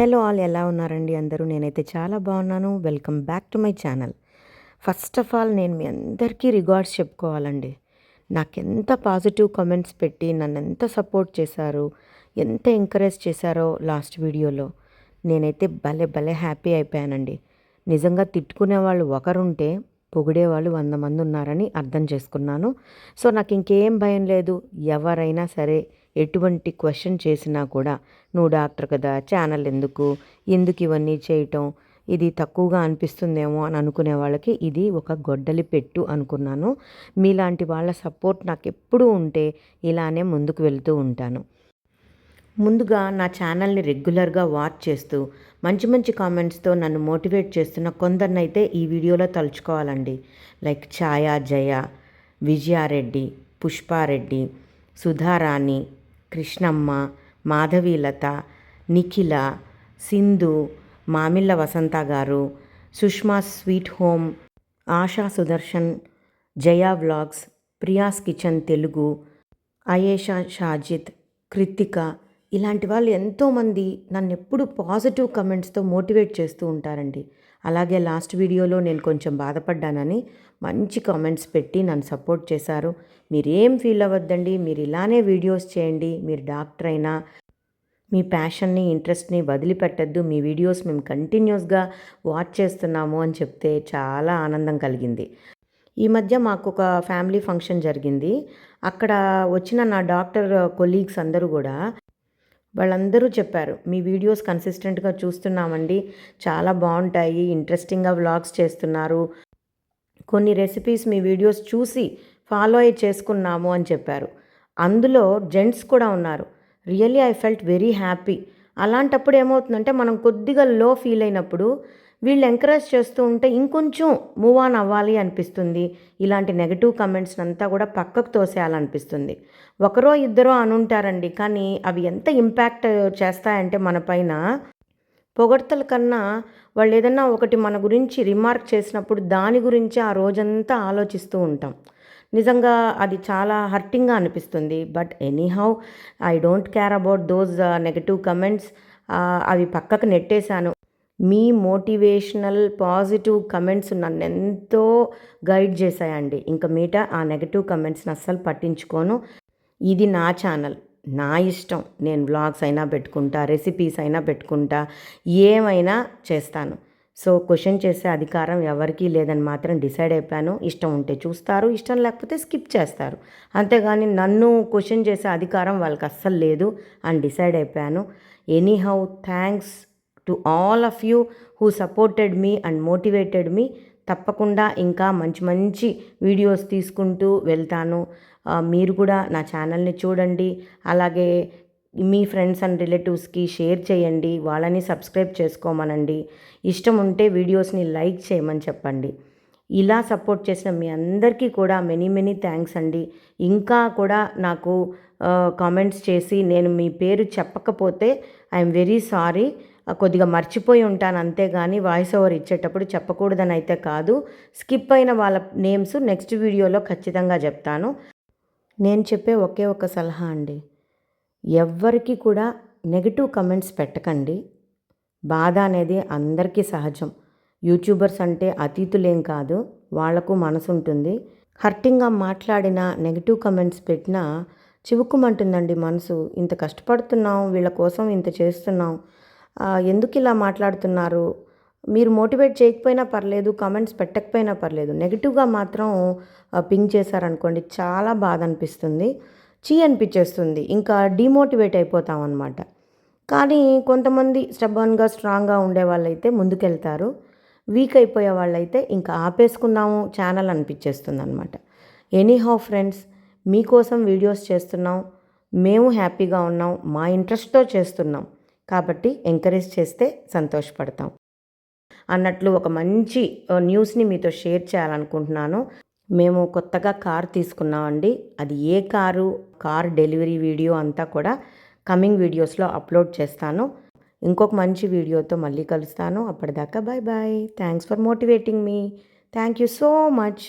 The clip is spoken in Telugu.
హలో ఆల్ ఎలా ఉన్నారండి అందరూ? నేనైతే చాలా బాగున్నాను. Welcome back to my channel. First of all నేను మీ అందరికీ రిగార్డ్స్ చెప్పుకోవాలండి. నాకెంత పాజిటివ్ కామెంట్స్ పెట్టి నన్ను ఎంత సపోర్ట్ చేశారు ఎంత ఎంకరేజ్ చేశారో లాస్ట్ వీడియోలో. నేనైతే భలే భలే హ్యాపీ అయిపోయానండి. నిజంగా తిట్టుకునే వాళ్ళు ఒకరుంటే పొగిడే వాళ్ళు వంద మంది ఉన్నారని అర్థం చేసుకున్నాను. సో నాకు ఇంకేం భయం లేదు. ఎవరైనా సరే ఎటువంటి క్వశ్చన్ చేసినా కూడా నువ్వు డాక్టర్ కదా ఛానల్ ఎందుకు? ఎందుకు ఇవన్నీ చేయటం? ఇది తక్కువగా అనిపిస్తుందేమో అని అనుకునే వాళ్ళకి ఇది ఒక గొడ్డలి పెట్టు అనుకున్నాను. మీలాంటి వాళ్ళ సపోర్ట్ నాకు ఎప్పుడూ ఉంటే ఇలానే ముందుకు వెళ్తూ ఉంటాను. ముందుగా నా ఛానల్ని రెగ్యులర్గా వాచ్ చేస్తూ మంచి మంచి కామెంట్స్తో నన్ను మోటివేట్ చేస్తున్న కొందరినైతే ఈ వీడియోలో తలుచుకోవాలండి. లైక్ ఛాయా జయ విజయారెడ్డి పుష్పారెడ్డి సుధారాణి కృష్ణమ్మ మాధవీలత నిఖిల సింధు మామిళ్ళ వసంత గారు Sushma sweet home Asha Sudarshan Jaya vlogs Priya's kitchen Telugu Ayesha Shajid Krithika ఇలాంటి వాళ్ళు ఎంతోమంది నన్ను ఎప్పుడు పాజిటివ్ కమెంట్స్తో మోటివేట్ చేస్తూ ఉంటారండి. అలాగే లాస్ట్ వీడియోలో నేను కొంచెం బాధపడ్డానని మంచి కామెంట్స్ పెట్టి నన్ను సపోర్ట్ చేశారు. మీరేం ఫీల్ అవ్వద్దండి మీరు ఇలానే వీడియోస్ చేయండి మీరు డాక్టర్ అయినా మీ ప్యాషన్ని ఇంట్రెస్ట్ని వదిలిపెట్టద్దు మీ వీడియోస్ మేము కంటిన్యూస్గా వాచ్ చేస్తున్నాము అని చెప్తే చాలా ఆనందం కలిగింది. ఈ మధ్య మాకు ఒక ఫ్యామిలీ ఫంక్షన్ జరిగింది. అక్కడ వచ్చిన నా డాక్టర్ కొలీగ్స్ అందరూ కూడా వాళ్ళందరూ చెప్పారు మీ వీడియోస్ కన్సిస్టెంట్గా చూస్తున్నామండి చాలా బాగుంటాయి ఇంట్రెస్టింగ్గా వ్లాగ్స్ చేస్తున్నారు కొన్ని రెసిపీస్ మీ వీడియోస్ చూసి ఫాలో అయ్యి చేసుకున్నాము అని చెప్పారు. అందులో జెంట్స్ కూడా ఉన్నారు. Really I felt very happy. అలాంటప్పుడు ఏమవుతుందంటే మనం కొద్దిగా లో ఫీల్ అయినప్పుడు వీళ్ళు ఎంకరేజ్ చేస్తూ ఉంటే ఇంకొంచెం మూవ్ ఆన్ అవ్వాలి అనిపిస్తుంది. ఇలాంటి నెగటివ్ కమెంట్స్ అంతా కూడా పక్కకు తోసేయాలనిపిస్తుంది. ఒకరో ఇద్దరో అనుంటారండి. కానీ అవి ఎంత ఇంపాక్ట్ చేస్తాయంటే మన పైన పొగడ్తల కన్నా వాళ్ళు ఏదన్నా ఒకటి మన గురించి రిమార్క్ చేసినప్పుడు దాని గురించి ఆ రోజంతా ఆలోచిస్తూ ఉంటాం. నిజంగా అది చాలా హర్టింగ్గా అనిపిస్తుంది. But anyhow I don't care about those negative comments అవి పక్కకు నెట్టేశాను. మీ మోటివేషనల్ పాజిటివ్ కమెంట్స్ నన్ను ఎంతో గైడ్ చేశాయండి. ఇంకా మీట ఆ నెగటివ్ కమెంట్స్ని అస్సలు పట్టించుకోను. ఇది నా ఛానల్. నా ఇష్టం. నేను వ్లాగ్స్ అయినా పెట్టుకుంటా రెసిపీస్ అయినా పెట్టుకుంటా ఏమైనా చేస్తాను. సో క్వశ్చన్ చేసే అధికారం ఎవరికీ లేదని మాత్రం డిసైడ్ అయిపోయాను. ఇష్టం ఉంటే చూస్తారు ఇష్టం లేకపోతే స్కిప్ చేస్తారు. అంతేగాని నన్ను క్వశ్చన్ చేసే అధికారం వాళ్ళకి అస్సలు లేదు అని డిసైడ్ అయిపోయాను. Anyhow thanks to all of you who supported me and motivated me. తప్పకుండా ఇంకా మంచి మంచి వీడియోస్ తీసుకుంటూ వెళ్తాను. మీరు కూడా నా ఛానల్ని చూడండి. అలాగే మీ ఫ్రెండ్స్ అండ్ రిలేటివ్స్కి షేర్ చేయండి. వాళ్ళని సబ్స్క్రైబ్ చేసుకోమనండి. ఇష్టం ఉంటే వీడియోస్ని లైక్ చేయమని చెప్పండి. ఇలా సపోర్ట్ చేసిన మీ అందరికీ కూడా మెనీ మెనీ థ్యాంక్స్ అండి. ఇంకా కూడా నాకు కామెంట్స్ చేసి నేను మీ పేరు చెప్పకపోతే ఐఎమ్ వెరీ సారీ. కొద్దిగా మర్చిపోయి ఉంటాను అంతేగాని వాయిస్ ఓవర్ ఇచ్చేటప్పుడు చెప్పకూడదని అయితే కాదు. స్కిప్ అయిన వాళ్ళ నేమ్స్ నెక్స్ట్ వీడియోలో ఖచ్చితంగా చెప్తాను. నేను చెప్పే ఒకే ఒక సలహా అండి. ఎవ్వరికి కూడా నెగిటివ్ కమెంట్స్ పెట్టకండి. బాధ అనేది అందరికీ సహజం. యూట్యూబర్స్ అంటే అతీతులేం కాదు వాళ్ళకు మనసు ఉంటుంది. హర్టింగ్గా మాట్లాడిన నెగిటివ్ కమెంట్స్ పెట్టినా చివుక్కుమంటుందండి మనసు. ఇంత కష్టపడుతున్నాం వీళ్ళ కోసం ఇంత చేస్తున్నాం ఎందుకు ఇలా మాట్లాడుతున్నారు? మీరు మోటివేట్ చేయకపోయినా పర్లేదు కామెంట్స్ పెట్టకపోయినా పర్లేదు. నెగిటివ్గా మాత్రం పింక్ చేశారనుకోండి చాలా బాధ అనిపిస్తుంది చీ అనిపించేస్తుంది ఇంకా డిమోటివేట్ అయిపోతాం అనమాట కానీ కొంతమంది స్టబన్గా స్ట్రాంగ్గా ఉండే వాళ్ళైతే ముందుకెళ్తారు. వీక్ అయిపోయే వాళ్ళైతే ఇంకా ఆపేసుకుందాము ఛానల్ అనిపించేస్తుంది అనమాట ఎనీహౌ ఫ్రెండ్స్ మీకోసం వీడియోస్ చేస్తున్నాం మేము హ్యాపీగా ఉన్నాం మా ఇంట్రెస్ట్తో చేస్తున్నాం. కాబట్టి ఎంకరేజ్ చేస్తే సంతోషపడతాం. అన్నట్లు ఒక మంచి న్యూస్ని మీతో షేర్ చేయాలనుకుంటున్నాను. మేము కొత్తగా కార్ తీసుకున్నామండి. అది ఏ కారు కార్ డెలివరీ వీడియో అంతా కూడా కమింగ్ వీడియోస్లో అప్లోడ్ చేస్తాను. ఇంకొక మంచి వీడియోతో మళ్ళీ కలుస్తాను. అప్పటిదాకా bye bye thanks for motivating me thank you so much